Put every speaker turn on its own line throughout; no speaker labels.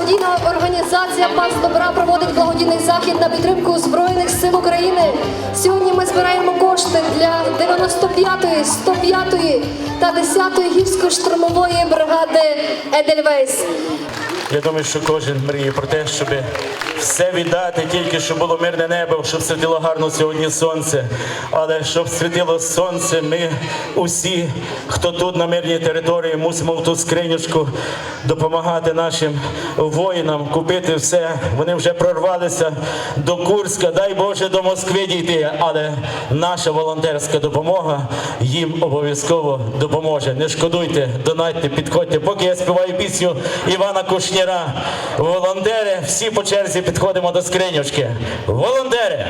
благодійна організація Пас Добра проводить благодійний захід на підтримку Збройних сил України. Сьогодні ми збираємо кошти для 95-ї, 105-ї та 10-ї гірсько-штурмової бригади Едельвейс.
Я думаю, що кожен мріє про те, щоб все віддати, тільки щоб було мирне небо, щоб світило гарно сьогодні сонце. Але щоб світило сонце, ми усі, хто тут на мирній території, мусимо в ту скринючку допомагати нашим воїнам купити все. Вони вже прорвалися до Курська, дай Боже, до Москви дійти. Але наша волонтерська допомога їм обов'язково допоможе. Не шкодуйте, донайте, підходьте. Поки я співаю пісню Івана Кушніра. Волонтери, всі по черзі підходимо до скринючки. Волонтери!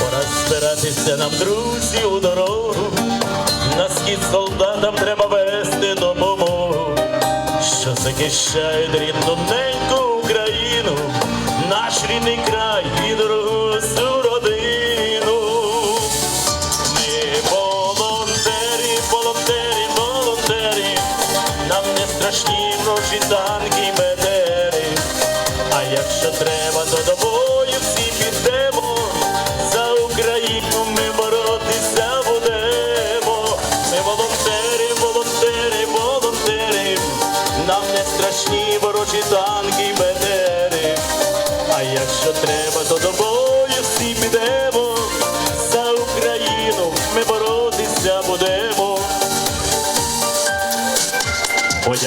Пора збиратися нам, друзі, у дорогу. На схід солдатам треба вести допомогу, що захищають рідну неньку Україну, наш рідний край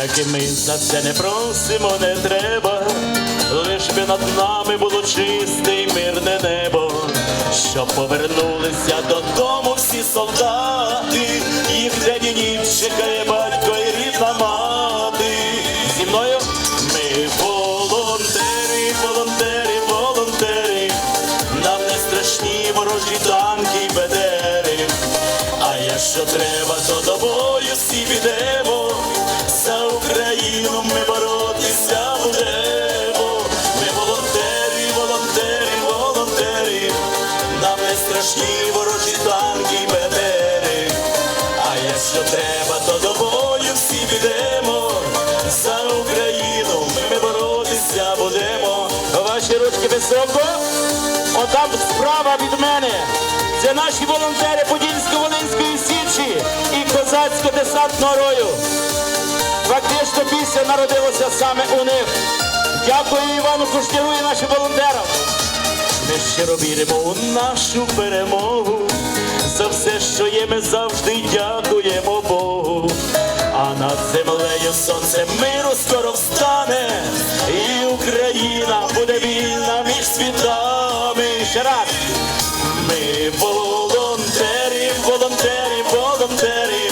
Подяки ми за це не просимо, не треба, лиш би над нами було чисте й мирне небо, щоб повернулися додому всі солдати, їх і ніч чекає батько і рідна мати. Якщо треба, то до бою всі підемо. За Україну ми боротися будемо. Ваші ручки високо. Отам справа від мене. Це наші волонтери Подільсько-Волинської січі і козацько-десантного рою. Фактично пісня народилася саме у них. Дякую Івану Кушніру і нашим волонтерам. Ми щиро віримо у нашу перемогу. За все, що є, ми завжди дякуємо Богу. А над землею сонце миру скоро встане, і Україна буде вільна між світами. Ще раз. Ми волонтери, волонтери, волонтери.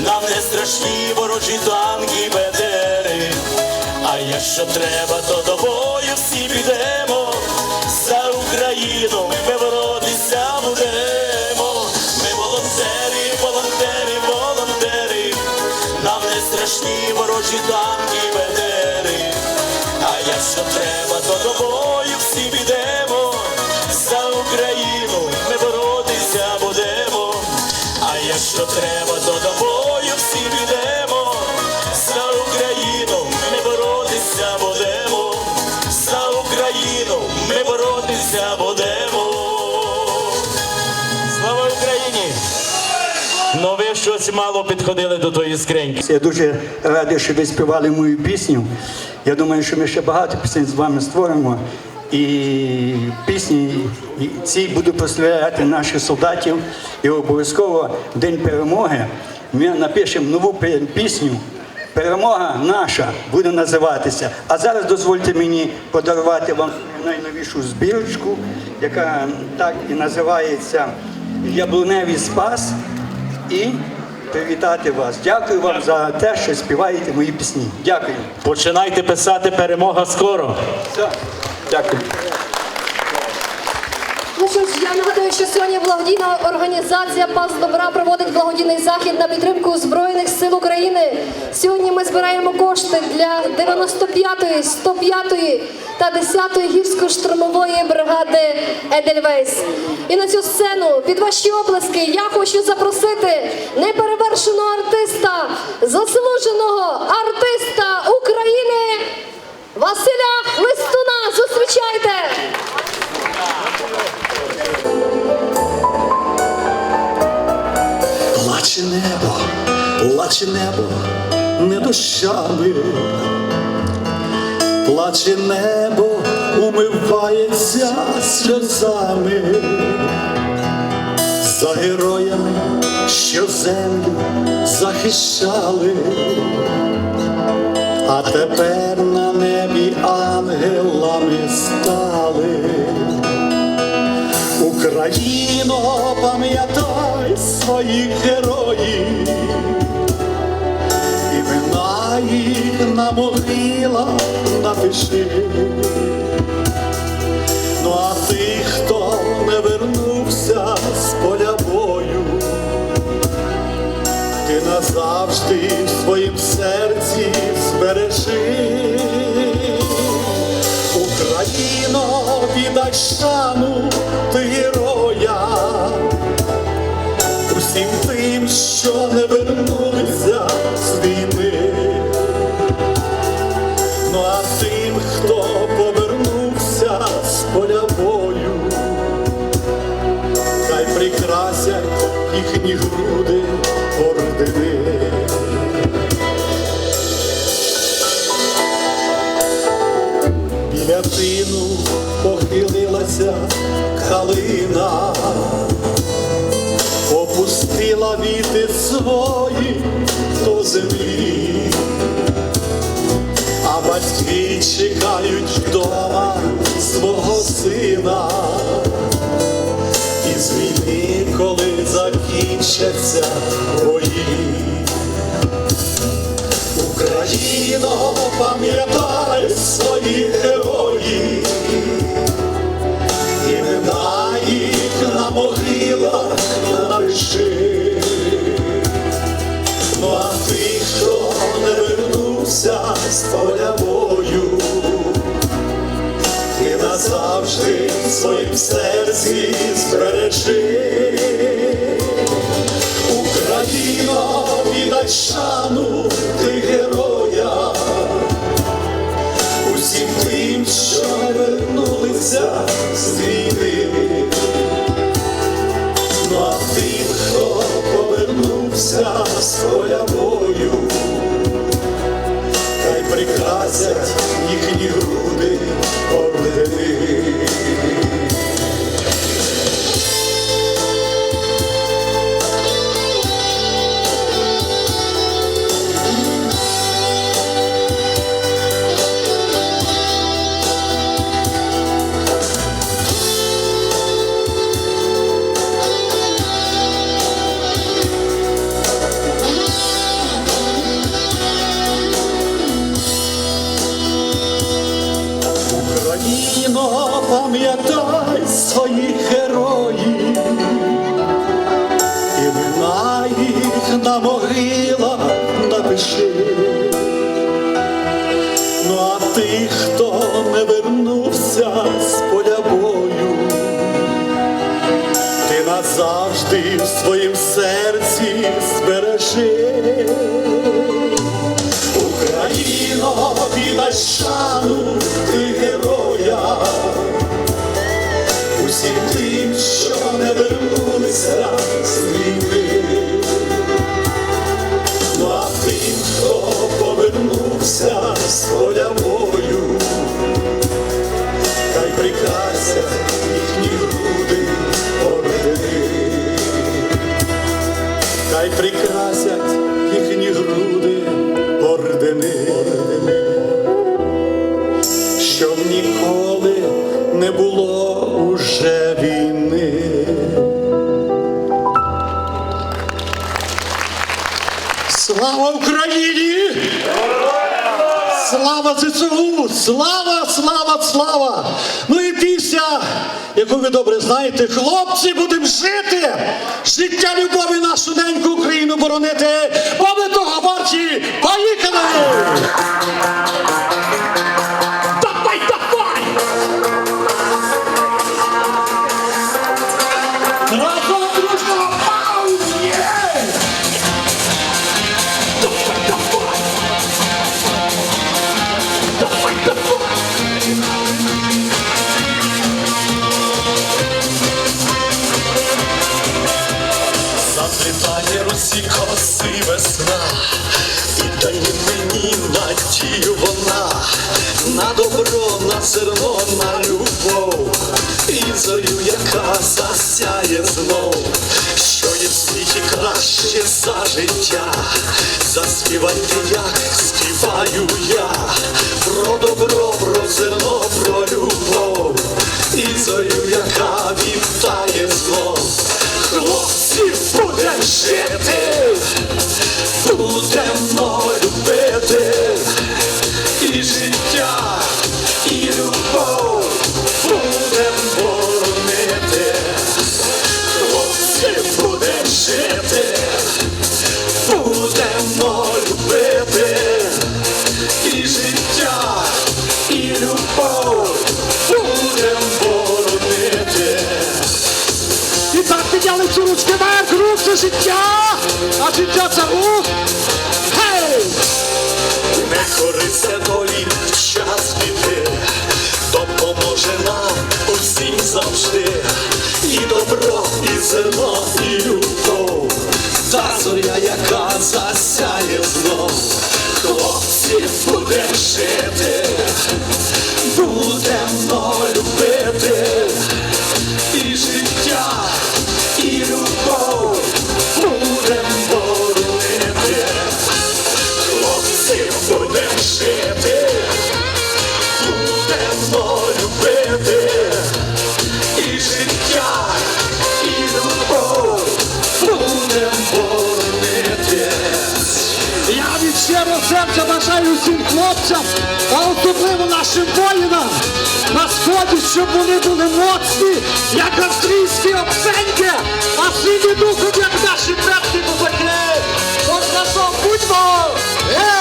Нам не страшні ворожі танки бедери. А якщо треба, то треба, до бою всі підемо. За Україну ми боротися будемо. За Україну ми боротися будемо. Слава Україні! Ну ви щось мало підходили до тої скриньки.
Я дуже радий, що ви співали мою пісню. Я думаю, що ми ще багато пісень з вами створимо. І пісні ці буду прославляти наших солдатів. І обов'язково в День перемоги ми напишемо нову пісню. Перемога наша буде називатися. А зараз дозвольте мені подарувати вам найновішу збірочку, яка так і називається Яблуневий спас. І привітати вас. Дякую вам за те, що співаєте мої пісні. Дякую.
Починайте писати перемога скоро.
Все. Дякую.
Ну я нагадую, що сьогодні благодійна організація Пас Добра проводить благодійний захід на підтримку Збройних сил України. Сьогодні ми збираємо кошти для 95-ї, 105-ї та та 10-ї гірсько-штурмової бригади Едельвейс. І на цю сцену під ваші оплески я хочу запросити неперевершеного артиста, заслуженого артиста України Василя Хлистуна. Зустрічайте!
Плаче небо, плаче небо не дощами, плаче небо, умивається сльозами, за героями, що землю захищали, а тепер на небі ангелами стали. Україно, пам'ятай своїх героїв, імена їх на могилах напиши. Ну а тих, хто не вернувся з поля бою, ти назавжди в своїм віддай віти свої до землі, а батьки чекають вдома свого сина. І з війни, коли закінчаться бої. Україно, пам'ятай своїх героїв, імена їх на могилах своїм серці збережи. Україно, віддай шану ти героя, усім тим, що вернулися з війни. Ну а тим, хто повернувся з поля бою, хай прикрасять їхні груди своїм серці збережи. Україно, віддай шану ти героя, усім тим, що не вернулися з війни. Ну а тим, хто повернувся з поля Хай прикрасять їхні груди ордени, щоб ніколи не було уже війни. Слава Україні! Слава ЗСУ! Слава, слава, слава! Яку ви добре знаєте, хлопці, будемо жити! Життя любові нашу неньку Україну боронити! Бо ми того варті! Поїхали! Заспівайте, як співаю я,
цю ручки вверх, рух це життя, а життя це рух. Гей!
Не кориться долі і життя, і любов будем.
Я від щирого серця бажаю всім хлопцям, а особливо нашим воїнам на сході, щоб вони були моцні, як австрійські обсеньки, а сині духом, як наші предки козаки. Тож разом будьмо! Будьмо!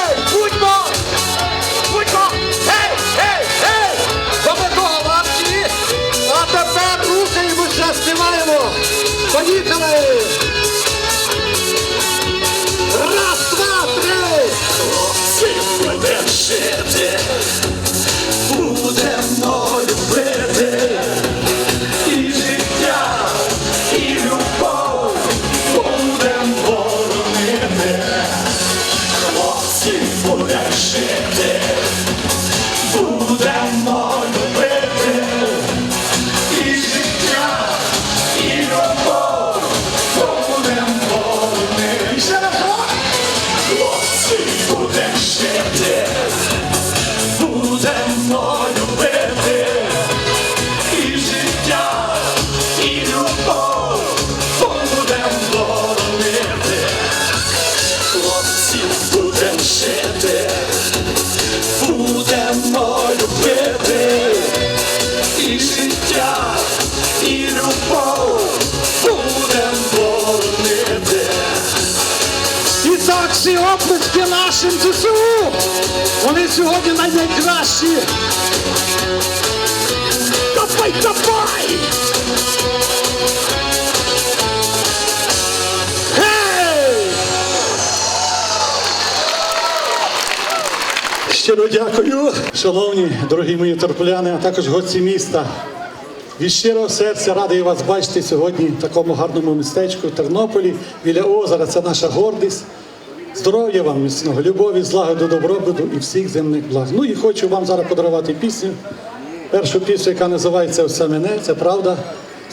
Нашим ЗСУ. Вони сьогодні най- найкращі. Давай, давай! Щиро дякую, шановні, дорогі мої торполяни, а також гості міста. Від щирого серця радий вас бачити сьогодні в такому гарному містечку Тернополі біля озера. Це наша гордість. Здоров'я вам міцного, любові, злагоду, добробуту і всіх земних благ. Ну і хочу вам зараз подарувати пісню. Першу пісню, яка називається Все мене, це правда.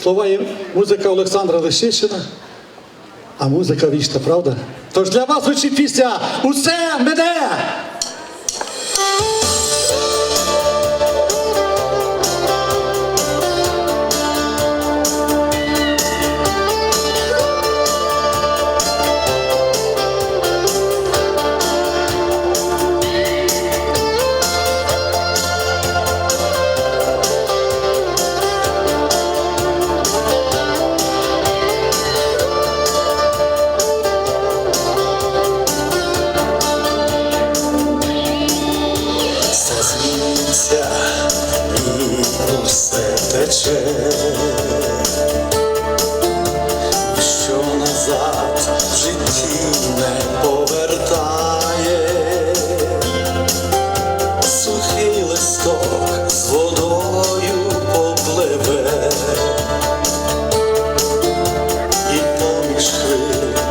Слова є музика Олександра Лещищина, а музика вічна, правда? Тож для вас звучить пісня Усе мене!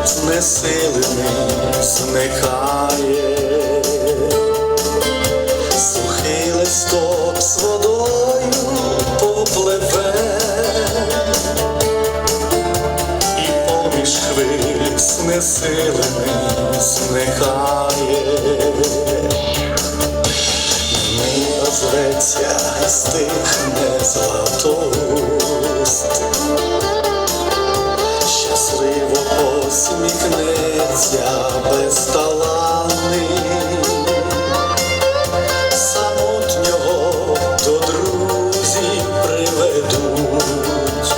знесилений зникає, сухий листок з водою попливе. І поміж хвиль знесилений зникає, не розветься стихне златоуст, щасливо посміхнеться безталанний, самотнього до друзів приведуть,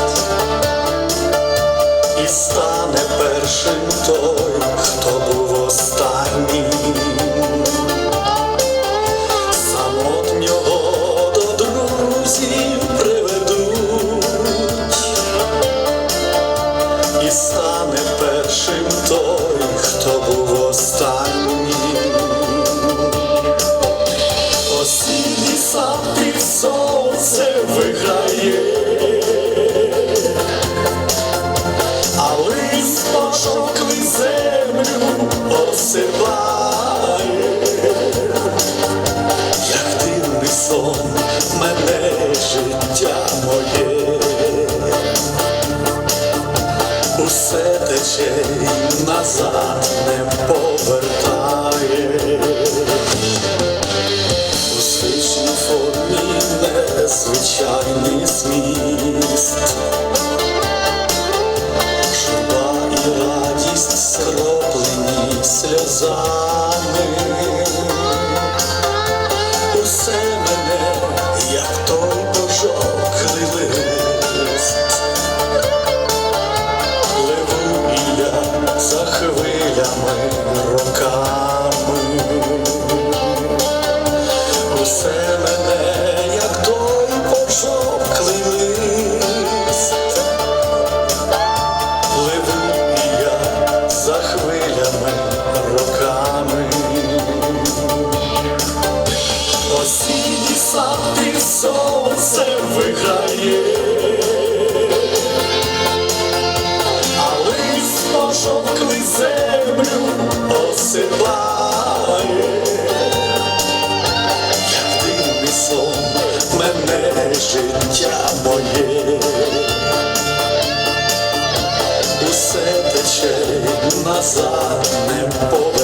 і стане першим той, назад не повертає.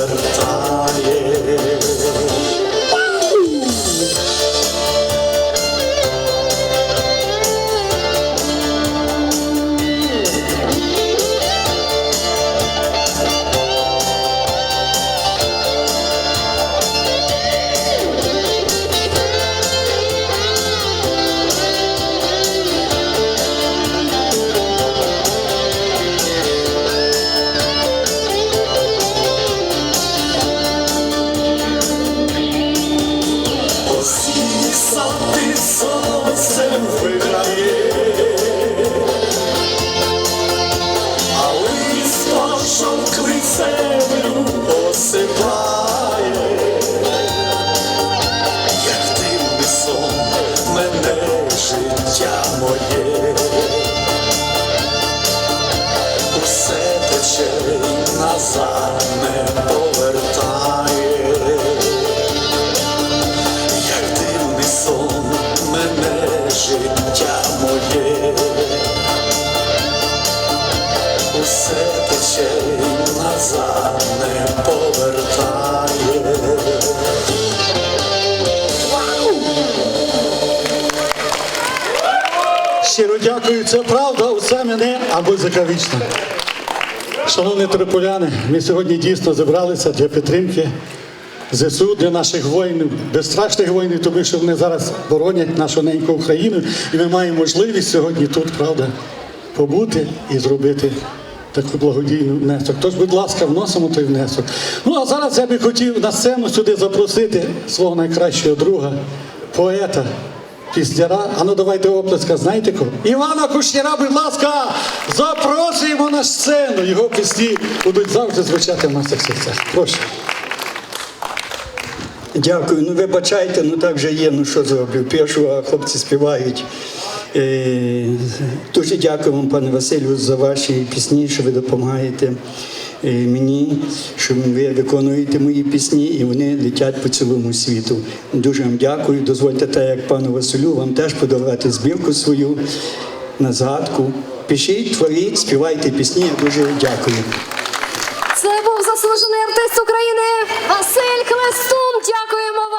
Дякую, це правда, усе мене, а музика вічна. Шановні тернополяни, ми сьогодні дійсно зібралися для підтримки ЗСУ, для наших воїнів, безстрашних воїнів, тому що вони зараз боронять нашу неньку Україну, і ми маємо можливість сьогодні тут, правда, побути і зробити таку благодійну внесок. Тож, будь ласка, вносимо той внесок. Ну а зараз я би хотів на сцену сюди запросити свого найкращого друга, поета. Післяра, а ну давайте оплеска, знаєте кого? Івана Кушніра, будь ласка, запрошуємо на сцену. Його пісні будуть завжди звучати в наших серцях. Прошу.
Дякую. Ну вибачайте, ну так вже є. Ну що зроблю? Пишу, а хлопці співають. Е, дуже дякую вам, пане Василю, за ваші пісні, що ви допомагаєте мені, що ви виконуєте мої пісні, і вони летять по цілому світу. Дуже вам дякую. Дозвольте, так як пану Василю, вам теж подарувати збірку свою на згадку. Пишіть, творіть, співайте пісні. Я дуже дякую.
Це був заслужений артист України Василь Хвестун. Дякуємо вам.